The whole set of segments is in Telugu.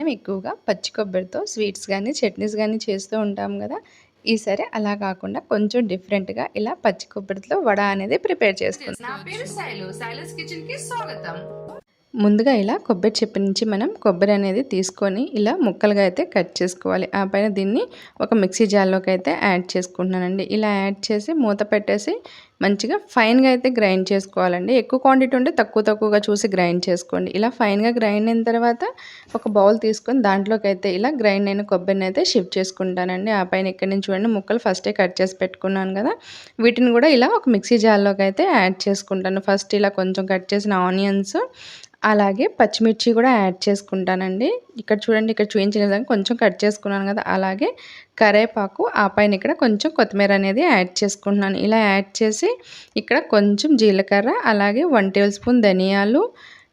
మేము ఎక్కువగా పచ్చి కొబ్బరితో స్వీట్స్ కానీ చట్నీస్ కానీ చేస్తూ ఉంటాం కదా. ఈసారి అలా కాకుండా కొంచెం డిఫరెంట్గా ఇలా పచ్చి కొబ్బరితో వడ అనేది ప్రిపేర్ చేసుకుంటాం నా పేరు శైలు. శైలస్ కిచెన్కి స్వాగతం. ముందుగా ఇలా కొబ్బరి చెప్పు నుంచి మనం కొబ్బరి అనేది తీసుకొని ఇలా ముక్కలుగా అయితే కట్ చేసుకోవాలి. ఆ పైన దీన్ని ఒక మిక్సీ జార్లోకి అయితే యాడ్ చేసుకుంటున్నానండి. ఇలా యాడ్ చేసి మూత పెట్టేసి మంచిగా ఫైన్గా అయితే గ్రైండ్ చేసుకోవాలండి. ఎక్కువ క్వాంటిటీ ఉంటే తక్కువ తక్కువగా చూసి గ్రైండ్ చేసుకోండి. ఇలా ఫైన్గా గ్రైండ్ అయిన తర్వాత ఒక బౌల్ తీసుకొని దాంట్లోకి అయితే ఇలా గ్రైండ్ అయిన కొబ్బరిని అయితే షిఫ్ట్ చేసుకుంటానండి. ఆ పైన ఇక్కడ నుంచి చూడండి ముక్కలు ఫస్టే కట్ చేసి పెట్టుకున్నాను కదా. వీటిని కూడా ఇలా ఒక మిక్సీ జార్లోకి అయితే యాడ్ చేసుకుంటాను. ఫస్ట్ ఇలా కొంచెం కట్ చేసిన ఆనియన్స్ అలాగే పచ్చిమిర్చి కూడా యాడ్ చేసుకుంటానండి. ఇక్కడ చూడండి ఇక్కడ చూపించిన విధంగా కొంచెం కట్ చేసుకున్నాను కదా అలాగే కరేపాకు ఆ పైన ఇక్కడ కొంచెం కొత్తిమీర అనేది యాడ్ చేసుకుంటున్నాను. ఇలా యాడ్ చేసి ఇక్కడ కొంచెం జీలకర్ర అలాగే వన్ టేబుల్ స్పూన్ ధనియాలు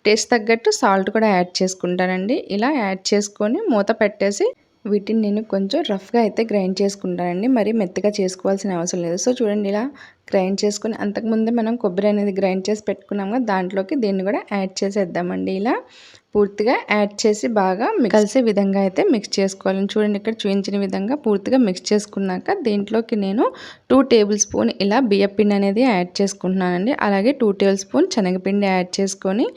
టేస్ట్ తగ్గట్టు సాల్ట్ కూడా యాడ్ చేసుకుంటానండి. ఇలా యాడ్ చేసుకొని మూత పెట్టేసి వీటిని నేను కొంచెం రఫ్గా అయితే గ్రైండ్ చేసుకుంటానండి. మరి మెత్తగా చేసుకోవాల్సిన అవసరం లేదు. సో చూడండి ఇలా గ్రైండ్ చేసుకుని అంతకుముందే మనం కొబ్బరి అనేది గ్రైండ్ చేసి పెట్టుకున్నాము దాంట్లోకి దీన్ని కూడా యాడ్ చేసేద్దామండి ఇలా. పూర్తిగా యాడ్ చేసి బాగా కలిసే విధంగా అయితే మిక్స్ చేసుకోవాలి చూడండి. ఇక్కడ చూపించిన విధంగా పూర్తిగా మిక్స్ చేసుకున్నాక దీంట్లోకి నేను టూ టేబుల్ స్పూన్ ఇలా బియ్యపిండి అనేది యాడ్ చేసుకుంటున్నానండి. అలాగే టూ టేబుల్ స్పూన్ శనగపిండి యాడ్ చేసుకొని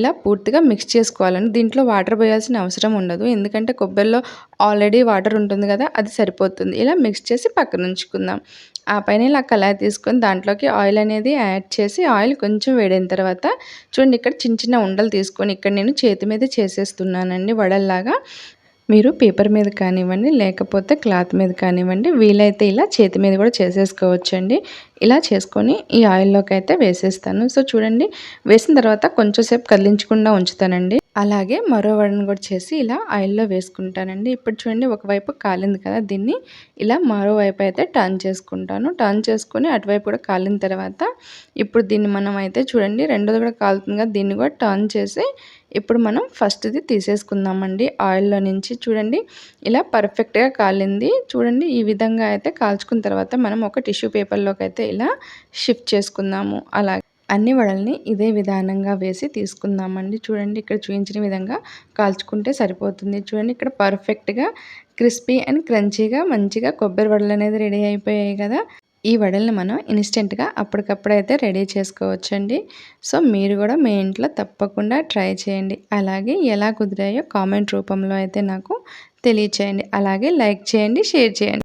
ఇలా పూర్తిగా మిక్స్ చేసుకోవాలండి. దీంట్లో వాటర్ పోయాల్సిన అవసరం ఉండదు. ఎందుకంటే కొబ్బరిలో ఆల్రెడీ వాటర్ ఉంటుంది కదా అది సరిపోతుంది. ఇలా మిక్స్ చేసి పక్కన ఉంచుకుందాం. ఆ పైన ఇలా కళాయి తీసుకొని దాంట్లోకి ఆయిల్ అనేది యాడ్ చేసి ఆయిల్ కొంచెం వేడైన తర్వాత చూడండి. ఇక్కడ చిన్న చిన్న ఉండలు తీసుకొని ఇక్కడ నేను చేతి మీద చేసేస్తున్నానండి వడల్లాగా. మీరు పేపర్ మీద కానివ్వండి లేకపోతే క్లాత్ మీద కానివ్వండి వీలైతే ఇలా చేతి మీద కూడా చేసేసుకోవచ్చండి. ఇలా చేసుకొని ఈ ఆయిల్లోకి అయితే వేసేస్తాను. సో చూడండి వేసిన తర్వాత కొంచెం సేపు కదిలించకుండా ఉంచుతానండి. అలాగే మరో వడను కూడా చేసి ఇలా ఆయిల్లో వేసుకుంటానండి. ఇప్పుడు చూడండి ఒకవైపు కాలింది కదా దీన్ని. ఇలా మరోవైపు అయితే టర్న్ చేసుకుంటాను. టర్న్ చేసుకుని అటువైపు కూడా కాలిన తర్వాత ఇప్పుడు దీన్ని మనం అయితే చూడండి రెండోది కూడా కాలుతుంది కదా దీన్ని కూడా టర్న్ చేసి ఇప్పుడు మనం ఫస్ట్ది తీసేసుకుందామండి ఆయిల్లో నుంచి. చూడండి ఇలా పర్ఫెక్ట్గా కాలింది. చూడండి ఈ విధంగా అయితే కాల్చుకున్న తర్వాత మనం ఒక టిష్యూ పేపర్లోకి అయితే ఇలా షిఫ్ట్ చేసుకుందాము. అలాగే అన్ని వడల్ని ఇదే విధానంగా వేసి తీసుకుందామండి. చూడండి ఇక్కడ చూపించిన విధంగా కాల్చుకుంటే సరిపోతుంది. చూడండి ఇక్కడ పర్ఫెక్ట్గా క్రిస్పీ అండ్ క్రంచీగా మంచిగా కొబ్బరి వడలు అనేది రెడీ అయిపోయాయి కదా. ఈ వడల్ని మనం ఇన్స్టెంట్గా అప్పటికప్పుడు అయితే రెడీ చేసుకోవచ్చండి. సో మీరు కూడా మీ ఇంట్లో తప్పకుండా ట్రై చేయండి. అలాగే ఎలా కుదిరాయో కామెంట్ రూపంలో అయితే నాకు తెలియచేయండి. అలాగే లైక్ చేయండి షేర్ చేయండి.